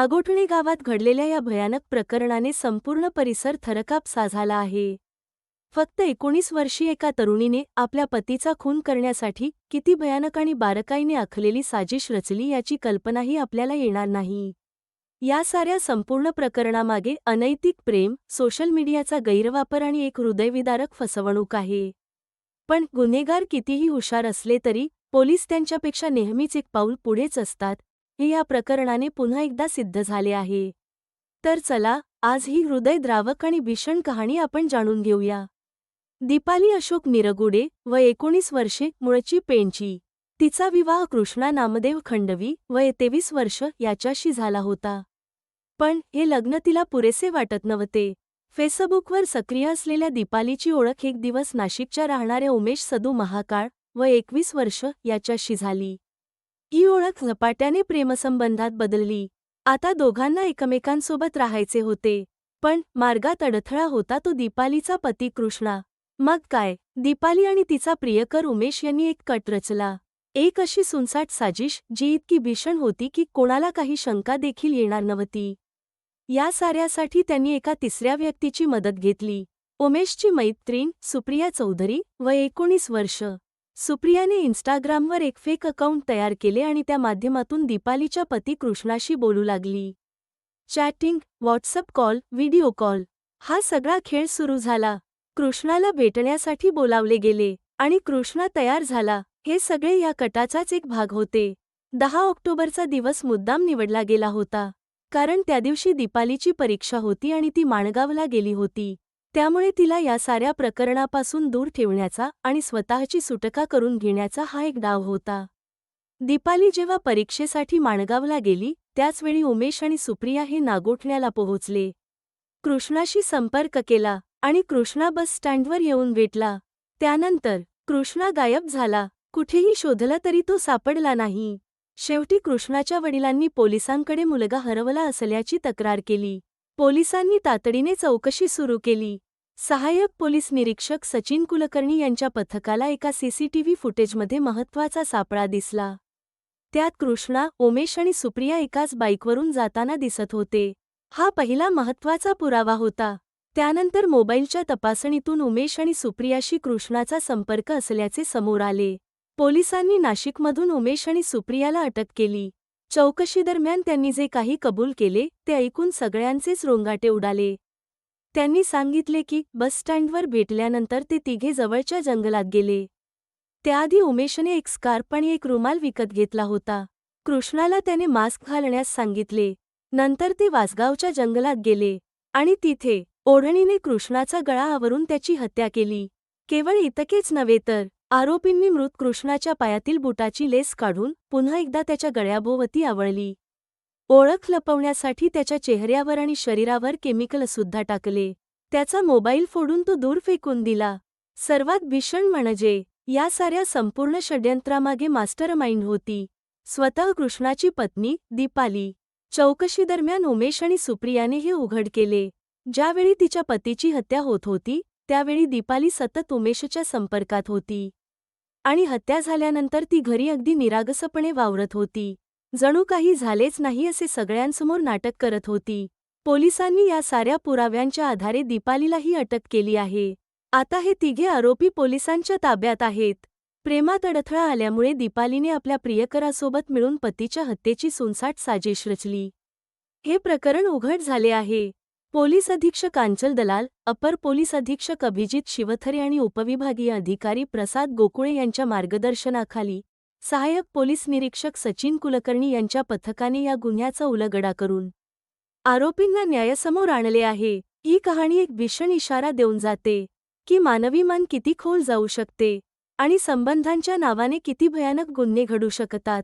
नागोठणे गावात घडलेल्या या भयानक प्रकरणाने संपूर्ण परिसर थरकाप झाला आहे. फक्त एकोणीस वर्षीय एका तरुणीने आपल्या पतीचा खून करण्यासाठी किती भयानक आणि बारकाईने आखलेली साजिश रचली याची कल्पनाही आपल्याला येणार नाही. या साऱ्या संपूर्ण प्रकरणामागे अनैतिक प्रेम सोशल मीडियाचा गैरवापर आणि एक हृदयविदारक फसवणूक आहे. पण गुन्हेगार कितीही हुशार असले तरी पोलीस त्यांच्यापेक्षा नेहमीच एक पाऊल पुढेच असतात हे या प्रकरणाने पुन्हा एकदा सिद्ध झाले आहे. तर चला आज ही हृदयद्रावक आणि भीषण कहाणी आपण जाणून घेऊया. दीपाली अशोक निरगुडे व एकोणीस वर्षे मुळची पेंची तिचा विवाह कृष्णा नामदेव खंडवी वय तेवीस वर्ष याच्याशी झाला होता. पण हे लग्न तिला पुरेसे वाटत नव्हते. फेसबुकवर सक्रिय असलेल्या दीपालीची ओळख एक दिवस नाशिकच्या राहणाऱ्या उमेश सदू महाकाळ व एकवीस वर्ष याच्याशी झाली. ही ओळख झपाट्याने प्रेमसंबंधात बदलली. आता दोघांना एकमेकांसोबत राहायचे होते. पण मार्गात अडथळा होता तो दीपालीचा पती कृष्णा. मग काय? दीपाली आणि तिचा प्रियकर उमेश यांनी एक कट रचला. एक अशी सुनसाट साजिश जी इतकी भीषण होती की कोणाला काही शंका देखील येणार नव्हती. या साऱ्यासाठी त्यांनी एका तिसऱ्या व्यक्तीची मदत घेतली. उमेशची मैत्रीण सुप्रिया चौधरी व एकोणीस वर्ष. सुप्रियाने इन्स्टाग्रामवर एक फेक अकाउंट तयार केले आणि त्या माध्यमातून दीपालीच्या पती कृष्णाशी बोलू लागली. Chatting WhatsApp call video call. हा सगळा खेळ सुरू झाला. कृष्णाला भेटण्यासाठी बोलावले गेले आणि कृष्णा तयार झाला. हे सगळे या कटाचाच एक भाग होते. दहा ऑक्टोबरचा दिवस मुद्दाम निवडला गेला होता. कारण त्या दिवशी दीपालीची परीक्षा होती आणि ती माणगावला गेली होती. त्यामुळे तिला या साऱ्या प्रकरणापासून दूर ठेवण्याचा आणि स्वतःची सुटका करून घेण्याचा हा एक डाव होता. दीपाली जेव्हा परीक्षेसाठी माणगावला गेली त्याचवेळी उमेश आणि सुप्रिया हे नागोठण्याला पोहोचले. कृष्णाशी संपर्क केला आणि कृष्णा बस स्टँडवर येऊन भेटला. त्यानंतर कृष्णा गायब झाला. कुठेही शोधला तरी तो सापडला नाही. शेवटी कृष्णाच्या वडिलांनी पोलिसांकडे मुलगा हरवला असल्याची तक्रार केली. पोलिसांनी तातडीने चौकशी सुरू केली. सहाय्यक पोलीस निरीक्षक सचिन कुलकर्णी यांच्या पथकाला एका सीसीटीव्ही फुटेजमध्ये महत्त्वाचा सापळा दिसला. त्यात कृष्णा उमेश आणि सुप्रिया एकाच बाईकवरून जाताना दिसत होते. हा पहिला महत्त्वाचा पुरावा होता. त्यानंतर मोबाईलच्या तपासणीतून उमेश आणि सुप्रियाशी कृष्णाचा संपर्क असल्याचे समोर आले. पोलिसांनी नाशिकमधून उमेश आणि सुप्रियाला अटक केली. चौकशीदरम्यान त्यांनी जे काही कबूल केले ते ऐकून सगळ्यांचेच रोंगाटे उडाले. त्यांनी सांगितले की बसस्टँडवर भेटल्यानंतर ते तिघे जवळच्या जंगलात गेले. त्याआधी उमेशने एक स्कार्प आणि एक रुमाल विकत घेतला होता. कृष्णाला त्याने मास्क घालण्यास सांगितले. नंतर ते वासगावच्या जंगलात गेले आणि तिथे ओढणीने कृष्णाचा गळा आवरून त्याची हत्या केली. केवळ इतकेच नव्हे तर आरोपींनी मृत कृष्णाच्या पायातील बुटाची लेस काढून पुन्हा एकदा त्याच्या गळ्याभोवती आवळली. ओळख लपवण्यासाठी त्याच्या चेहऱ्यावर आणि शरीरावर केमिकल सुद्धा टाकले. त्याचा मोबाईल फोडून तो दूर फेकून दिला. सर्वात भीषण म्हणजे या साऱ्या संपूर्ण षड्यंत्रामागे मास्टर माइंड होती. स्वतः कृष्णाची पत्नी दीपाली. चौकशीदरम्यान उमेश आणि सुप्रियाने हे उघड केले. ज्यावेळी तिच्या पतीची हत्या होत होती त्यावेळी दीपाली सतत उमेशच्या संपर्कात होती. आणि हत्या झाल्यानंतर ती घरी अगदी निरागसपणे वावरत होती. जणू काही झालेच नाही असे सगळ्यांसमोर नाटक करत होती. पोलिसांनी या साऱ्या पुराव्यांच्या आधारे दीपालीलाही अटक केली आहे. आता हे तिघे आरोपी पोलिसांच्या ताब्यात आहेत. प्रेमात अडथळा आल्यामुळे दीपालीने आपल्या प्रियकरासोबत मिळून पतीच्या हत्येची सुनसाट साजेश रचली. हे प्रकरण उघड झाले आहे. पोलीस अधीक्षक आंचल दलाल अपर पोलीस अधीक्षक अभिजित शिवथरे आणि उपविभागीय अधिकारी प्रसाद गोकुळे यांच्या मार्गदर्शनाखाली सहाय्यक पोलीस निरीक्षक सचिन कुलकर्णी यांच्या पथकाने या गुन्ह्याचा उलगडा करून आरोपींना न्यायासमोर आणले आहे. ही कहाणी एक भीषण इशारा देऊन जाते की मानवी मान किती खोल जाऊ शकते आणि संबंधांच्या नावाने किती भयानक गुन्हे घडू शकतात.